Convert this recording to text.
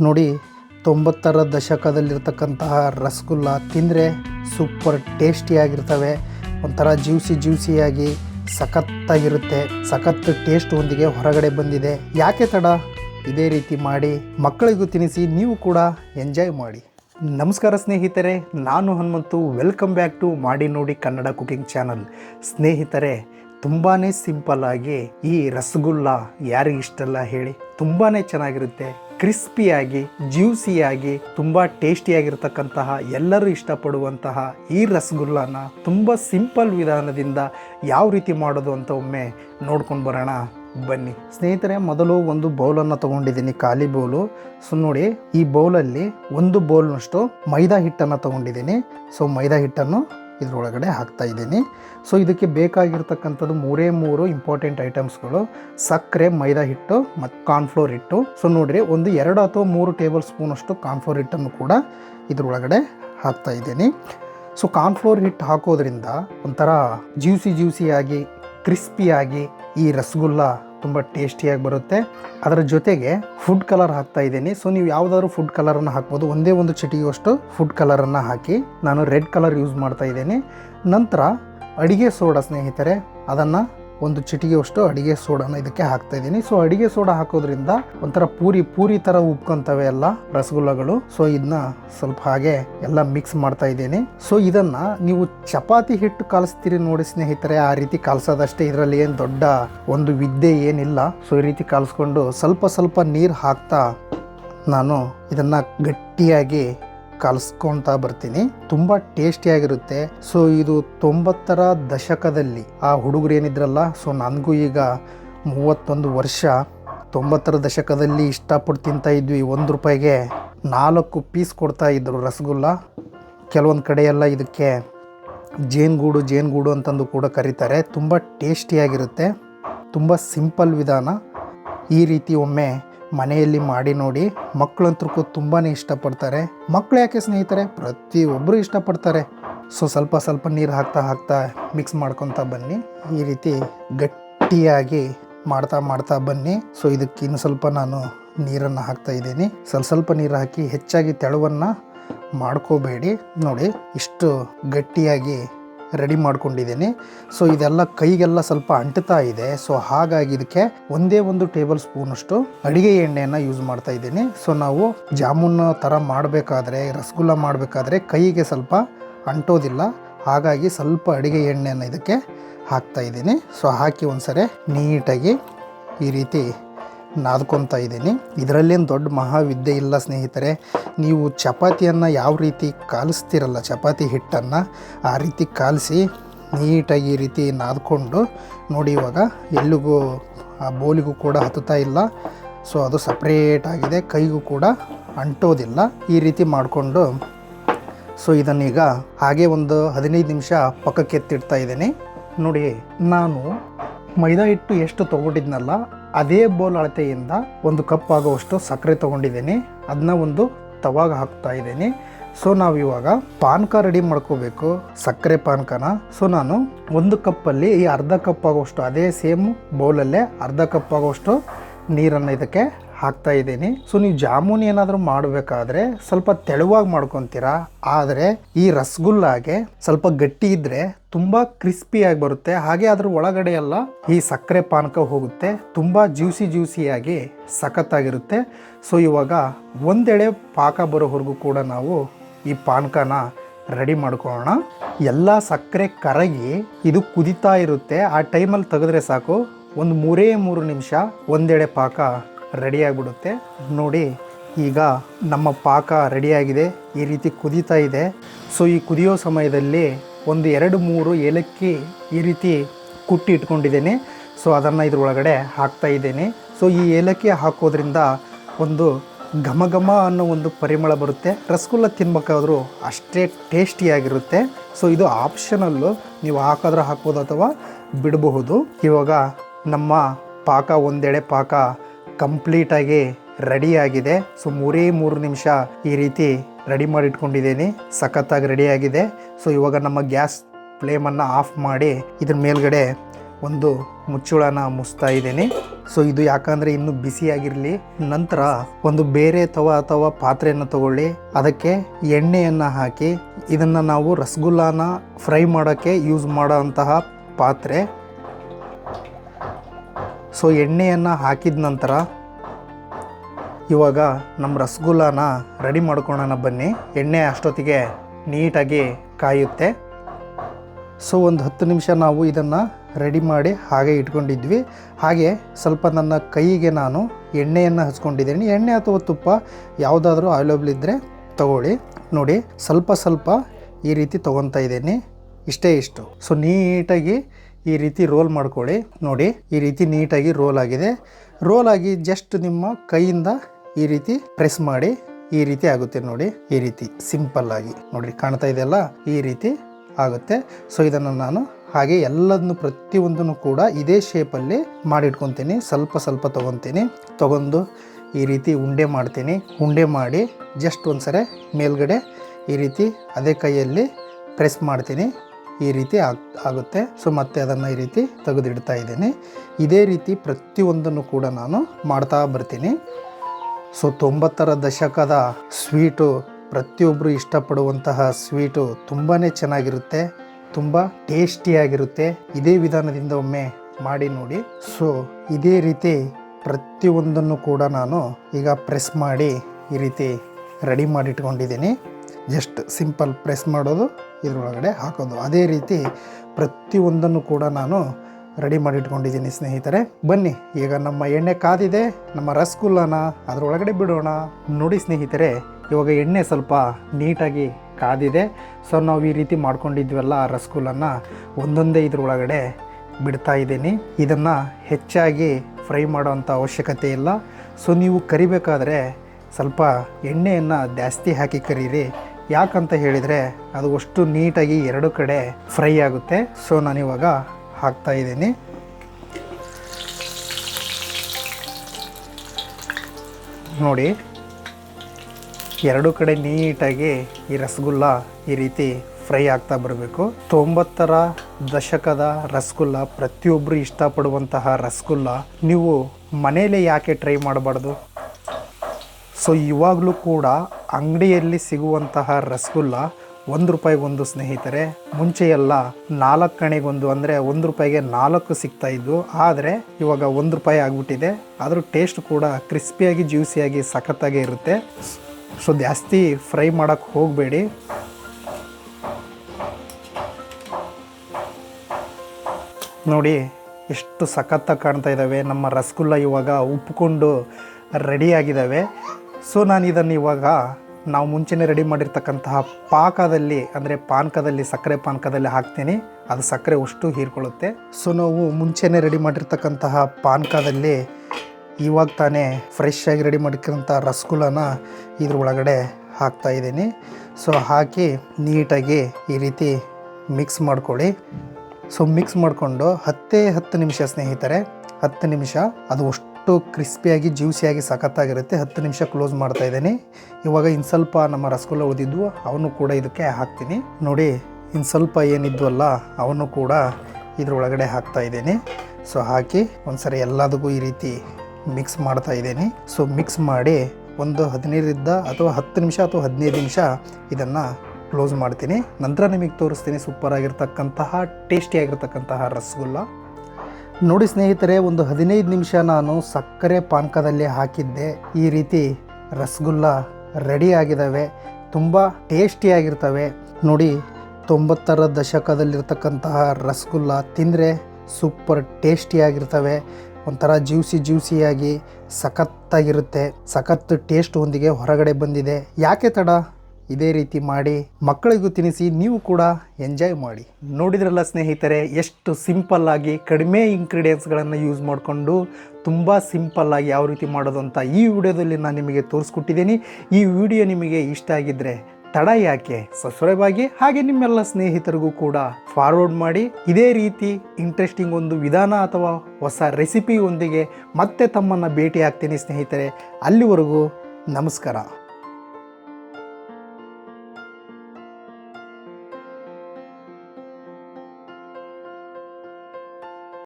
ನೋಡಿ, ತೊಂಬತ್ತರ ದಶಕದಲ್ಲಿರ್ತಕ್ಕಂತಹ ರಸಗುಲ್ಲ ತಿಂದರೆ ಸೂಪರ್ ಟೇಸ್ಟಿಯಾಗಿರ್ತವೆ. ಒಂಥರ ಜ್ಯೂಸಿ ಜ್ಯೂಸಿಯಾಗಿ ಸಖತ್ತಾಗಿರುತ್ತೆ. ಸಖತ್ ಟೇಸ್ಟ್ ಒಂದಿಗೆ ಹೊರಗಡೆ ಬಂದಿದೆ. ಯಾಕೆ ತಡ? ಇದೇ ರೀತಿ ಮಾಡಿ ಮಕ್ಕಳಿಗೂ ತಿನ್ನಿಸಿ ನೀವು ಕೂಡ ಎಂಜಾಯ್ ಮಾಡಿ. ನಮಸ್ಕಾರ ಸ್ನೇಹಿತರೆ, ನಾನು ಹನುಮಂತು. ವೆಲ್ಕಮ್ ಬ್ಯಾಕ್ ಟು ಮಾಡಿ ನೋಡಿ ಕನ್ನಡ ಕುಕಿಂಗ್ ಚಾನಲ್. ಸ್ನೇಹಿತರೆ ತುಂಬಾ ಸಿಂಪಲ್ ಆಗಿ ಈ ರಸಗುಲ್ಲ ಯಾರಿಗೆ ಇಷ್ಟಲ್ಲ ಹೇಳಿ ತುಂಬಾ ಚೆನ್ನಾಗಿರುತ್ತೆ. ಕ್ರಿಸ್ಪಿಯಾಗಿ ಜ್ಯೂಸಿಯಾಗಿ ತುಂಬ ಟೇಸ್ಟಿಯಾಗಿರ್ತಕ್ಕಂತಹ ಎಲ್ಲರೂ ಇಷ್ಟಪಡುವಂತಹ ಈ ರಸಗುಲ್ಲನ ತುಂಬ ಸಿಂಪಲ್ ವಿಧಾನದಿಂದ ಯಾವ ರೀತಿ ಮಾಡೋದು ಅಂತ ಒಮ್ಮೆ ನೋಡ್ಕೊಂಡು ಬರೋಣ. ಬನ್ನಿ. ಸ್ನೇಹಿತರೆ, ಮೊದಲು ಒಂದು ಬೌಲನ್ನು ತಗೊಂಡಿದ್ದೀನಿ, ಖಾಲಿ ಬೌಲು. ಸೊ, ನೋಡಿ, ಈ ಬೌಲಲ್ಲಿ ಒಂದು ಬೌಲ್ನಷ್ಟು ಮೈದಾ ಹಿಟ್ಟನ್ನು ತಗೊಂಡಿದ್ದೀನಿ. ಸೊ, ಮೈದಾ ಹಿಟ್ಟನ್ನು ಇದ್ರೊಳಗಡೆ ಹಾಕ್ತಾ ಇದ್ದೀನಿ. ಸೊ ಇದಕ್ಕೆ ಬೇಕಾಗಿರ್ತಕ್ಕಂಥದ್ದು ಮೂರೇ ಮೂರು ಇಂಪಾರ್ಟೆಂಟ್ ಐಟಮ್ಸ್ಗಳು ಸಕ್ಕರೆ, ಮೈದಾ ಹಿಟ್ಟು ಮತ್ತು ಕಾರ್ನ್ಫ್ಲೋರ್ ಹಿಟ್ಟು. ಸೊ ನೋಡಿರಿ, ಒಂದು ಎರಡು ಅಥವಾ ಮೂರು ಟೇಬಲ್ ಸ್ಪೂನಷ್ಟು ಕಾರ್ನ್ಫ್ಲೋರ್ ಹಿಟ್ಟನ್ನು ಕೂಡ ಇದರೊಳಗಡೆ ಹಾಕ್ತಾ ಇದ್ದೀನಿ. ಸೊ ಕಾರ್ನ್ಫ್ಲೋರ್ ಹಿಟ್ಟು ಹಾಕೋದ್ರಿಂದ ಒಂಥರ ಜ್ಯೂಸಿ ಜ್ಯೂಸಿಯಾಗಿ ಕ್ರಿಸ್ಪಿಯಾಗಿ ಈ ರಸಗುಲ್ಲ ತುಂಬ ಟೇಸ್ಟಿಯಾಗಿ ಬರುತ್ತೆ. ಅದರ ಜೊತೆಗೆ ಫುಡ್ ಕಲರ್ ಹಾಕ್ತಾ ಇದ್ದೀನಿ. ಸೊ, ನೀವು ಯಾವುದಾದ್ರು ಫುಡ್ ಕಲರನ್ನು ಹಾಕ್ಬೋದು. ಒಂದೇ ಒಂದು ಚಿಟಿಗೆಯಷ್ಟು ಫುಡ್ ಕಲರನ್ನು ಹಾಕಿ ನಾನು ರೆಡ್ ಕಲರ್ ಯೂಸ್ ಮಾಡ್ತಾ ಇದ್ದೀನಿ. ನಂತರ ಅಡಿಗೆ ಸೋಡಾ ಸ್ನೇಹಿತರೆ, ಅದನ್ನು ಒಂದು ಚಿಟಿಗೆಯಷ್ಟು ಅಡಿಗೆ ಸೋಡಾನ ಇದಕ್ಕೆ ಹಾಕ್ತಾ ಇದ್ದೀನಿ. ಸೊ ಅಡಿಗೆ ಸೋಡಾ ಹಾಕೋದ್ರಿಂದ ಒಂಥರ ಪೂರಿ ಪೂರಿ ಥರ ಉಪ್ಕೊಂತವೆ ಎಲ್ಲ ರಸಗುಲ್ಲಗಳು. ಸೊ ಇದನ್ನ ಸ್ವಲ್ಪ ಹಾಗೆ ಎಲ್ಲ ಮಿಕ್ಸ್ ಮಾಡ್ತಾ ಇದ್ದೀನಿ. ಸೊ ಇದನ್ನ ನೀವು ಚಪಾತಿ ಹಿಟ್ಟು ಕಾಲಿಸ್ತೀರಿ ನೋಡಿ ಸ್ನೇಹಿತರೆ, ಆ ರೀತಿ ಕಾಲ್ಸೋದಷ್ಟೇ ಇದರಲ್ಲಿ ಏನು ದೊಡ್ಡ ಒಂದು ವಿದ್ಯೆ ಏನಿಲ್ಲ. ಸೊ ಈ ರೀತಿ ಕಾಲಿಸ್ಕೊಂಡು ಸ್ವಲ್ಪ ಸ್ವಲ್ಪ ನೀರು ಹಾಕ್ತಾ ನಾನು ಇದನ್ನು ಗಟ್ಟಿಯಾಗಿ ಕಲಿಸ್ಕೊಳ್ತಾ ಬರ್ತೀನಿ. ತುಂಬ ಟೇಸ್ಟಿಯಾಗಿರುತ್ತೆ ಸೊ ಇದು ತೊಂಬತ್ತರ ದಶಕದಲ್ಲಿ ಆ ಹುಡುಗರು ಏನಿದ್ರಲ್ಲ ಸೊ ನನಗೂ ಈಗ ಮೂವತ್ತೊಂದು ವರ್ಷ. ತೊಂಬತ್ತರ ದಶಕದಲ್ಲಿ ಇಷ್ಟಪಟ್ಟು ತಿಂತಾ ಇದ್ವಿ. ಒಂದು ರೂಪಾಯಿಗೆ ನಾಲ್ಕು ಪೀಸ್ ಕೊಡ್ತಾ ಇದ್ದರು ರಸಗುಲ್ಲ. ಕೆಲವೊಂದು ಕಡೆಯೆಲ್ಲ ಇದಕ್ಕೆ ಜೇನುಗೂಡು ಜೇನುಗೂಡು ಅಂತಂದು ಕೂಡ ಕರೀತಾರೆ. ತುಂಬ ಟೇಸ್ಟಿಯಾಗಿರುತ್ತೆ ತುಂಬ ಸಿಂಪಲ್ ವಿಧಾನ. ಈ ರೀತಿ ಒಮ್ಮೆ ಮನೆಯಲ್ಲಿ ಮಾಡಿ ನೋಡಿ ಮಕ್ಕಳಂತೂ ತುಂಬಾ ಇಷ್ಟಪಡ್ತಾರೆ. ಮಕ್ಕಳು ಯಾಕೆ ಸ್ನೇಹಿತರೆ? ಪ್ರತಿಯೊಬ್ಬರು ಇಷ್ಟಪಡ್ತಾರೆ. ಸೊ ಸ್ವಲ್ಪ ಸ್ವಲ್ಪ ನೀರು ಹಾಕ್ತಾ ಹಾಕ್ತಾ ಮಿಕ್ಸ್ ಮಾಡ್ಕೊತಾ ಬನ್ನಿ. ಈ ರೀತಿ ಗಟ್ಟಿಯಾಗಿ ಮಾಡ್ತಾ ಮಾಡ್ತಾ ಬನ್ನಿ. ಸೊ ಇದಕ್ಕೆ ಇನ್ನು ಸ್ವಲ್ಪ ನಾನು ನೀರನ್ನು ಹಾಕ್ತಾ ಇದ್ದೀನಿ. ಸ್ವಲ್ಪ ಸ್ವಲ್ಪ ನೀರು ಹಾಕಿ ಹೆಚ್ಚಾಗಿ ತೆಳುವನ್ನು ಮಾಡ್ಕೋಬೇಡಿ. ನೋಡಿ, ಇಷ್ಟು ಗಟ್ಟಿಯಾಗಿ ರೆಡಿ ಮಾಡ್ಕೊಂಡಿದ್ದೀನಿ. ಸೊ ಇದೆಲ್ಲ ಕೈಗೆಲ್ಲ ಸ್ವಲ್ಪ ಅಂಟುತ್ತಾ ಇದೆ. ಸೊ ಹಾಗಾಗಿ ಇದಕ್ಕೆ ಒಂದೇ ಒಂದು ಟೇಬಲ್ ಸ್ಪೂನಷ್ಟು ಅಡಿಗೆ ಎಣ್ಣೆಯನ್ನು ಯೂಸ್ ಮಾಡ್ತಾ ಇದ್ದೀನಿ. ಸೊ ನಾವು ಜಾಮೂನ್ ಥರ ಮಾಡಬೇಕಾದ್ರೆ, ರಸಗುಲ್ಲ ಮಾಡಬೇಕಾದ್ರೆ ಕೈಗೆ ಸ್ವಲ್ಪ ಅಂಟೋದಿಲ್ಲ. ಹಾಗಾಗಿ ಸ್ವಲ್ಪ ಅಡಿಗೆ ಎಣ್ಣೆಯನ್ನು ಇದಕ್ಕೆ ಹಾಕ್ತಾ ಇದ್ದೀನಿ. ಸೊ ಹಾಕಿ ಒಂದ್ಸರಿ ನೀಟಾಗಿ ಈ ರೀತಿ ನಾದ್ಕೊತಾ ಇದ್ದೀನಿ. ಇದರಲ್ಲೇನು ದೊಡ್ಡ ಮಹಾವಿದ್ಯೆ ಇಲ್ಲ ಸ್ನೇಹಿತರೆ. ನೀವು ಚಪಾತಿಯನ್ನು ಯಾವ ರೀತಿ ಕಾಲಿಸ್ತೀರಲ್ಲ, ಚಪಾತಿ ಹಿಟ್ಟನ್ನು, ಆ ರೀತಿ ಕಾಲಿಸಿ ನೀಟಾಗಿ ಈ ರೀತಿ ನಾದ್ಕೊಂಡು ನೋಡಿ ಇವಾಗ ಎಲ್ಲಿಗೂ ಆ ಬೋಲಿಗೂ ಕೂಡ ಹತ್ತುತ್ತಾ ಇಲ್ಲ. ಸೊ ಅದು ಸಪ್ರೇಟ್ ಆಗಿದೆ. ಕೈಗೂ ಕೂಡ ಅಂಟೋದಿಲ್ಲ. ಈ ರೀತಿ ಮಾಡಿಕೊಂಡು ಸೊ ಇದನ್ನೀಗ ಹಾಗೆ ಒಂದು ಹದಿನೈದು ನಿಮಿಷ ಪಕ್ಕಕ್ಕೆ ಎತ್ತಿಡ್ತಾ ಇದ್ದೀನಿ. ನೋಡಿ, ನಾನು ಮೈದಾ ಹಿಟ್ಟು ಎಷ್ಟು ತೊಗೊಂಡಿದ್ನಲ್ಲ ಅದೇ ಬೋಲ್ ಅಳತೆಯಿಂದ ಒಂದು ಕಪ್ ಆಗುವಷ್ಟು ಸಕ್ಕರೆ ತೊಗೊಂಡಿದ್ದೀನಿ. ಅದನ್ನ ಒಂದು ತವಾಗ ಹಾಕ್ತಾ ಇದ್ದೀನಿ. ಸೊ ನಾವು ಇವಾಗ ಪಾನಕ ರೆಡಿ ಮಾಡ್ಕೋಬೇಕು, ಸಕ್ಕರೆ ಪಾನಕನ. ಸೊ ನಾನು ಒಂದು ಕಪ್ಪಲ್ಲಿ ಈ ಅರ್ಧ ಕಪ್ ಆಗುವಷ್ಟು, ಅದೇ ಸೇಮ್ ಬೌಲಲ್ಲೇ ಅರ್ಧ ಕಪ್ ಆಗುವಷ್ಟು ನೀರನ್ನು ಇದಕ್ಕೆ ಹಾಕ್ತಾ ಇದ್ದೀನಿ. ಸೊ ನೀವು ಜಾಮೂನ್ ಏನಾದರೂ ಮಾಡಬೇಕಾದ್ರೆ ಸ್ವಲ್ಪ ತೆಳುವಾಗಿ ಮಾಡ್ಕೊತೀರಾ? ಆದರೆ ಈ ರಸಗುಲ್ಲಾಗೆ ಸ್ವಲ್ಪ ಗಟ್ಟಿ ಇದ್ದರೆ ತುಂಬ ಕ್ರಿಸ್ಪಿಯಾಗಿ ಬರುತ್ತೆ. ಹಾಗೆ ಅದ್ರ ಒಳಗಡೆ ಎಲ್ಲ ಈ ಸಕ್ಕರೆ ಪಾನಕ ಹೋಗುತ್ತೆ. ತುಂಬ ಜ್ಯೂಸಿ ಜ್ಯೂಸಿಯಾಗಿ ಸಖತ್ತಾಗಿರುತ್ತೆ. ಸೊ ಇವಾಗ ಒಂದೆಡೆ ಪಾಕ ಬರೋವರೆಗೂ ಕೂಡ ನಾವು ಈ ಪಾನಕನ ರೆಡಿ ಮಾಡ್ಕೊಳ್ಳೋಣ. ಎಲ್ಲ ಸಕ್ಕರೆ ಕರಗಿ ಇದು ಕುದಿತಾ ಇರುತ್ತೆ. ಆ ಟೈಮಲ್ಲಿ ತೆಗೆದ್ರೆ ಸಾಕು. ಒಂದು ಮೂರೇ ಮೂರು ನಿಮಿಷ ಒಂದೆಡೆ ಪಾಕ ರೆಡಿಯಾಗಿಬಿಡುತ್ತೆ. ನೋಡಿ, ಈಗ ನಮ್ಮ ಪಾಕ ರೆಡಿಯಾಗಿದೆ. ಈ ರೀತಿ ಕುದೀತಾ ಇದೆ. ಸೊ, ಈ ಕುದಿಯೋ ಸಮಯದಲ್ಲಿ ಒಂದು ಎರಡು ಮೂರು ಏಲಕ್ಕಿ ಈ ರೀತಿ ಕುಟ್ಟಿ ಇಟ್ಕೊಂಡಿದ್ದೇನೆ. ಸೊ, ಅದನ್ನು ಇದರೊಳಗಡೆ ಹಾಕ್ತಾ ಇದ್ದೇನೆ. ಸೊ, ಈ ಏಲಕ್ಕಿ ಹಾಕೋದ್ರಿಂದ ಒಂದು ಘಮ ಘಮ ಅನ್ನೋ ಒಂದು ಪರಿಮಳ ಬರುತ್ತೆ. ರಸಗುಲ್ಲ ತಿನ್ಬೇಕಾದ್ರೂ ಅಷ್ಟೇ ಟೇಸ್ಟಿಯಾಗಿರುತ್ತೆ. ಸೊ, ಇದು ಆಪ್ಷನಲ್ಲು. ನೀವು ಹಾಕಿದ್ರೆ ಹಾಕ್ಬೋದು ಅಥವಾ ಬಿಡಬಹುದು. ಇವಾಗ ನಮ್ಮ ಪಾಕ ಒಂದೆಡೆ ಪಾಕ ಕಂಪ್ಲೀಟಾಗಿ ರೆಡಿಯಾಗಿದೆ. ಸೊ, ಮೂರೇ ಮೂರು ನಿಮಿಷ ಈ ರೀತಿ ರೆಡಿ ಮಾಡಿ ಇಟ್ಕೊಂಡಿದ್ದೀನಿ ಸಖತ್ತಾಗಿ ರೆಡಿಯಾಗಿದೆ. ಸೊ, ಇವಾಗ ನಮ್ಮ ಗ್ಯಾಸ್ ಫ್ಲೇಮನ್ನು ಆಫ್ ಮಾಡಿ ಇದ್ರ ಮೇಲ್ಗಡೆ ಒಂದು ಮುಚ್ಚುಳನ ಮುಚ್ತಾ ಇದ್ದೀನಿ. ಸೊ, ಇದು ಯಾಕಂದರೆ ಇನ್ನೂ ಬಿಸಿಯಾಗಿರಲಿ. ನಂತರ ಒಂದು ಬೇರೆ ತವ ಅಥವಾ ಪಾತ್ರೆಯನ್ನು ತಗೊಳ್ಳಿ. ಅದಕ್ಕೆ ಎಣ್ಣೆಯನ್ನು ಹಾಕಿ ಇದನ್ನು ನಾವು ರಸಗುಲ್ಲಾನ ಫ್ರೈ ಮಾಡೋಕ್ಕೆ ಯೂಸ್ ಮಾಡುವಂತಹ ಪಾತ್ರೆ. ಸೊ ಎಣ್ಣೆಯನ್ನು ಹಾಕಿದ ನಂತರ ಇವಾಗ ನಮ್ಮ ರಸಗುಲ್ಲಾನ ರೆಡಿ ಮಾಡ್ಕೊಳ್ಳೋಣ ಬನ್ನಿ. ಎಣ್ಣೆ ಅಷ್ಟೊತ್ತಿಗೆ ನೀಟಾಗಿ ಕಾಯುತ್ತೆ. ಸೊ ಒಂದು ಹತ್ತು ನಿಮಿಷ ನಾವು ಇದನ್ನು ರೆಡಿ ಮಾಡಿ ಹಾಗೆ ಇಟ್ಕೊಂಡಿದ್ವಿ. ಹಾಗೆ ಸ್ವಲ್ಪ ನನ್ನ ಕೈಗೆ ನಾನು ಎಣ್ಣೆಯನ್ನು ಹಚ್ಕೊಂಡಿದ್ದೀನಿ. ಎಣ್ಣೆ ಅಥವಾ ತುಪ್ಪ ಯಾವುದಾದ್ರೂ ಅವೈಲೇಬಲ್ ಇದ್ದರೆ ತಗೊಳ್ಳಿ. ನೋಡಿ, ಸ್ವಲ್ಪ ಸ್ವಲ್ಪ ಈ ರೀತಿ ತೊಗೊತಾ ಇದ್ದೀನಿ. ಇಷ್ಟೇ ಇಷ್ಟು. ಸೊ ನೀಟಾಗಿ ಈ ರೀತಿ ರೋಲ್ ಮಾಡ್ಕೊಳ್ಳಿ. ನೋಡಿ, ಈ ರೀತಿ ನೀಟಾಗಿ ರೋಲ್ ಆಗಿದೆ. ರೋಲ್ ಆಗಿ ಜಸ್ಟ್ ನಿಮ್ಮ ಕೈಯಿಂದ ಈ ರೀತಿ ಪ್ರೆಸ್ ಮಾಡಿ ಈ ರೀತಿ ಆಗುತ್ತೆ ನೋಡಿ, ಈ ರೀತಿ ಸಿಂಪಲ್ ಆಗಿ. ನೋಡಿ, ಕಾಣ್ತಾ ಇದೆಯಲ್ಲ ಈ ರೀತಿ ಆಗುತ್ತೆ. ಸೊ ಇದನ್ನು ನಾನು ಹಾಗೆ ಎಲ್ಲದನ್ನು ಪ್ರತಿಯೊಂದನ್ನು ಕೂಡ ಇದೇ ಶೇಪಲ್ಲಿ ಮಾಡಿಟ್ಕೊತೀನಿ. ಸ್ವಲ್ಪ ಸ್ವಲ್ಪ ತೊಗೊತೀನಿ. ತೊಗೊಂಡು ಈ ರೀತಿ ಉಂಡೆ ಮಾಡ್ತೀನಿ. ಉಂಡೆ ಮಾಡಿ ಜಸ್ಟ್ ಒಂದ್ಸರಿ ಮೇಲ್ಗಡೆ ಈ ರೀತಿ ಅದೇ ಕೈಯಲ್ಲಿ ಪ್ರೆಸ್ ಮಾಡ್ತೀನಿ. ಈ ರೀತಿ ಆಗ್, ಆಗುತ್ತೆ. ಸೊ ಮತ್ತೆ ಅದನ್ನು ಈ ರೀತಿ ತೆಗೆದಿಡ್ತಾ ಇದ್ದೀನಿ. ಇದೇ ರೀತಿ ಪ್ರತಿಯೊಂದನ್ನು ಕೂಡ ನಾನು ಮಾಡ್ತಾ ಬರ್ತೀನಿ. ಸೊ ತೊಂಬತ್ತರ ದಶಕದ ಸ್ವೀಟು ಪ್ರತಿಯೊಬ್ಬರು ಇಷ್ಟಪಡುವಂತಹ ಸ್ವೀಟು ತುಂಬಾ ಚೆನ್ನಾಗಿರುತ್ತೆ. ತುಂಬ ಟೇಸ್ಟಿಯಾಗಿರುತ್ತೆ. ಇದೇ ವಿಧಾನದಿಂದ ಒಮ್ಮೆ ಮಾಡಿ ನೋಡಿ. ಸೊ ಇದೇ ರೀತಿ ಪ್ರತಿಯೊಂದನ್ನು ಕೂಡ ನಾನು ಈಗ ಪ್ರೆಸ್ ಮಾಡಿ ಈ ರೀತಿ ರೆಡಿ ಮಾಡಿ ಇಟ್ಕೊಂಡಿದ್ದೀನಿ ಜಸ್ಟ್ ಸಿಂಪಲ್ ಪ್ರೆಸ್ ಮಾಡೋದು ಇದರೊಳಗಡೆ ಹಾಕೋದು. ಅದೇ ರೀತಿ ಪ್ರತಿಯೊಂದನ್ನು ಕೂಡ ನಾನು ರೆಡಿ ಮಾಡಿ ಇಟ್ಕೊಂಡಿದ್ದೀನಿ ಸ್ನೇಹಿತರೆ. ಬನ್ನಿ, ಈಗ ನಮ್ಮ ಎಣ್ಣೆ ಕಾದಿದೆ, ನಮ್ಮ ರಸಗುಲ್ಲನ ಅದರೊಳಗಡೆ ಬಿಡೋಣ. ನೋಡಿ ಸ್ನೇಹಿತರೆ, ಇವಾಗ ಎಣ್ಣೆ ಸ್ವಲ್ಪ ನೀಟಾಗಿ ಕಾದಿದೆ. ಸೊ, ನಾವು ಈ ರೀತಿ ಮಾಡ್ಕೊಂಡಿದ್ವಲ್ಲ ಆ ರಸಗುಲ್ಲನ ಒಂದೊಂದೇ ಇದರೊಳಗಡೆ ಬಿಡ್ತಾ ಇದ್ದೀನಿ. ಇದನ್ನು ಹೆಚ್ಚಾಗಿ ಫ್ರೈ ಮಾಡೋವಂಥ ಅವಶ್ಯಕತೆ ಇಲ್ಲ. ಸೊ, ನೀವು ಕರಿಬೇಕಾದ್ರೆ ಸ್ವಲ್ಪ ಎಣ್ಣೆಯನ್ನು ಜಾಸ್ತಿ ಹಾಕಿ ಕರೀರಿ. ಯಾಕಂತ ಹೇಳಿದರೆ ಅದು ಅಷ್ಟು ನೀಟಾಗಿ ಎರಡು ಕಡೆ ಫ್ರೈ ಆಗುತ್ತೆ. ಸೊ ನಾನಿವಾಗ ಹಾಕ್ತಾ ಇದ್ದೀನಿ. ನೋಡಿ, ಎರಡು ಕಡೆ ನೀಟಾಗಿ ಈ ರಸಗುಲ್ಲ ಈ ರೀತಿ ಫ್ರೈ ಆಗ್ತಾ ಬರಬೇಕು. ತೊಂಬತ್ತರ ದಶಕದ ರಸಗುಲ್ಲ ಪ್ರತಿಯೊಬ್ಬರು ಇಷ್ಟಪಡುವಂತಹ ರಸಗುಲ್ಲ ನೀವು ಮನೇಲೆ ಯಾಕೆ ಟ್ರೈ ಮಾಡಬಾರ್ದು? ಸೊ, ಇವಾಗಲೂ ಕೂಡ ಅಂಗಡಿಯಲ್ಲಿ ಸಿಗುವಂತಹ ರಸಗುಲ್ಲ ಒಂದು ರೂಪಾಯಿಗೆ ಒಂದು ಸ್ನೇಹಿತರೆ ಮುಂಚೆ ಎಲ್ಲ ನಾಲ್ಕು ಕಣೆಗೊಂದು ಅಂದರೆ ಒಂದು ರೂಪಾಯಿಗೆ ನಾಲ್ಕು ಸಿಗ್ತಾ ಇದ್ವು ಆದರೆ ಇವಾಗ ಒಂದು ರೂಪಾಯಿ ಆಗಿಬಿಟ್ಟಿದೆ. ಆದರೂ ಟೇಸ್ಟ್ ಕೂಡ ಕ್ರಿಸ್ಪಿಯಾಗಿ ಜ್ಯೂಸಿಯಾಗಿ ಸಖತ್ತಾಗೇ ಇರುತ್ತೆ. ಸೊ ಜಾಸ್ತಿ ಫ್ರೈ ಮಾಡೋಕ್ಕೆ ಹೋಗಬೇಡಿ. ನೋಡಿ, ಎಷ್ಟು ಸಖತ್ತಾಗಿ ಕಾಣ್ತಾ ಇದ್ದಾವೆ ನಮ್ಮ ರಸಗುಲ್ಲ ಇವಾಗ ಉಪ್ಕೊಂಡು ರೆಡಿಯಾಗಿದ್ದಾವೆ ಸೊ ನಾನು ಇದನ್ನು ಇವಾಗ ನಾವು ಮುಂಚೆನೇ ರೆಡಿ ಮಾಡಿರ್ತಕ್ಕಂತಹ ಪಾಕದಲ್ಲಿ, ಅಂದರೆ ಪಾನಕದಲ್ಲಿ, ಸಕ್ಕರೆ ಪಾನಕದಲ್ಲಿ ಹಾಕ್ತೀನಿ. ಅದು ಸಕ್ಕರೆ ಅಷ್ಟು ಹೀರ್ಕೊಳ್ಳುತ್ತೆ. ಸೊ ನಾವು ಮುಂಚೆನೇ ರೆಡಿ ಮಾಡಿರ್ತಕ್ಕಂತಹ ಪಾನಕದಲ್ಲಿ ಇವಾಗ ತಾನೇ ಫ್ರೆಶ್ ಆಗಿ ರೆಡಿ ಮಾಡಿರ್ತಕ್ಕಂಥ ರಸಗುಲ್ಲನ ಇದ್ರ ಒಳಗಡೆ ಹಾಕ್ತಾ ಇದ್ದೀನಿ. ಸೊ ಹಾಕಿ ನೀಟಾಗಿ ಈ ರೀತಿ ಮಿಕ್ಸ್ ಮಾಡ್ಕೊಳ್ಳಿ. ಸೊ ಮಿಕ್ಸ್ ಮಾಡಿಕೊಂಡು ಹತ್ತೇ ಹತ್ತು ನಿಮಿಷ ಸ್ನೇಹಿತರೆ, ಹತ್ತು ನಿಮಿಷ, ಅದು ಅಷ್ಟು ಕ್ರಿಸ್ಪಿಯಾಗಿ, ಜ್ಯೂಸಿಯಾಗಿ ಸಖತ್ತಾಗಿರುತ್ತೆ. ಹತ್ತು ನಿಮಿಷ ಕ್ಲೋಸ್ ಮಾಡ್ತಾ ಇದ್ದೀನಿ. ಇವಾಗ ಇನ್ನು ಸ್ವಲ್ಪ ನಮ್ಮ ರಸಗುಲ್ಲ ಉಳಿದಿದ್ವು ಅವನು ಕೂಡ ಇದಕ್ಕೆ ಹಾಕ್ತೀನಿ. ನೋಡಿ ಇನ್ನು ಸ್ವಲ್ಪ ಏನಿದ್ವಲ್ಲ ಅವನು ಕೂಡ ಇದ್ರೊಳಗಡೆ ಹಾಕ್ತಾ ಇದ್ದೀನಿ. ಸೊ, ಹಾಕಿ ಒಂದ್ಸರಿ ಎಲ್ಲದಕ್ಕೂ ಈ ರೀತಿ ಮಿಕ್ಸ್ ಮಾಡ್ತಾ ಇದ್ದೀನಿ. ಸೊ, ಮಿಕ್ಸ್ ಮಾಡಿ ಒಂದು ಹದಿನೈದರಿಂದ ಅಥವಾ ಹತ್ತು ನಿಮಿಷ ಅಥವಾ ಹದಿನೈದು ನಿಮಿಷ ಇದನ್ನು ಕ್ಲೋಸ್ ಮಾಡ್ತೀನಿ. ನಂತರ ನಿಮಗೆ ತೋರಿಸ್ತೀನಿ ಸೂಪರ್ ಆಗಿರ್ತಕ್ಕಂತಹ ಟೇಸ್ಟಿಯಾಗಿರ್ತಕ್ಕಂತಹ ರಸಗುಲ್ಲ. ನೋಡಿ ಸ್ನೇಹಿತರೆ, ಒಂದು ಹದಿನೈದು ನಿಮಿಷ ನಾನು ಸಕ್ಕರೆ ಪಾನಕದಲ್ಲಿ ಹಾಕಿದ್ದೆ. ಈ ರೀತಿ ರಸಗುಲ್ಲ ರೆಡಿ ಆಗಿದ್ದಾವೆ ತುಂಬ ಟೇಸ್ಟಿಯಾಗಿರ್ತವೆ ನೋಡಿ, ತೊಂಬತ್ತರ ದಶಕದಲ್ಲಿರ್ತಕ್ಕಂತಹ ರಸಗುಲ್ಲ ತಿಂದರೆ ಸೂಪರ್ ಟೇಸ್ಟಿಯಾಗಿರ್ತವೆ ಒಂಥರ ಜ್ಯೂಸಿ ಜ್ಯೂಸಿಯಾಗಿ ಸಖತ್ತಾಗಿರುತ್ತೆ. ಸಖತ್ತು ಟೇಸ್ಟ್ ಒಂದಿಗೆ ಹೊರಗಡೆ ಬಂದಿದೆ. ಯಾಕೆ ತಡ? ಇದೇ ರೀತಿ ಮಾಡಿ ಮಕ್ಕಳಿಗೂ ತಿನ್ನಿಸಿ ನೀವು ಕೂಡ ಎಂಜಾಯ್ ಮಾಡಿ. ನೋಡಿದ್ರಲ್ಲ ಸ್ನೇಹಿತರೆ, ಎಷ್ಟು ಸಿಂಪಲ್ ಆಗಿ ಕಡಿಮೆ ಇಂಗ್ರೀಡಿಯೆಂಟ್ಸ್ಗಳನ್ನು ಯೂಸ್ ಮಾಡಿಕೊಂಡು ತುಂಬ ಆಗಿ ಯಾವ ರೀತಿ ಮಾಡೋದು ಅಂತ ಈ ವಿಡಿಯೋದಲ್ಲಿ ನಾನು ನಿಮಗೆ ತೋರಿಸ್ಕೊಟ್ಟಿದ್ದೀನಿ. ಈ ವಿಡಿಯೋ ನಿಮಗೆ ಇಷ್ಟ ಆಗಿದ್ದರೆ ತಡ ಯಾಕೆ ಸಬ್ಸ್ಕ್ರೈಬ್ ಆಗಿ ಹಾಗೆ ನಿಮ್ಮೆಲ್ಲ ಸ್ನೇಹಿತರಿಗೂ ಕೂಡ ಫಾರ್ವರ್ಡ್ ಮಾಡಿ. ಇದೇ ರೀತಿ ಇಂಟ್ರೆಸ್ಟಿಂಗ್ ಒಂದು ವಿಧಾನ ಅಥವಾ ಹೊಸ ರೆಸಿಪಿಯೊಂದಿಗೆ ಮತ್ತೆ ತಮ್ಮನ್ನು ಭೇಟಿ ಆಗ್ತೀನಿ ಸ್ನೇಹಿತರೆ. ಅಲ್ಲಿವರೆಗೂ ನಮಸ್ಕಾರ.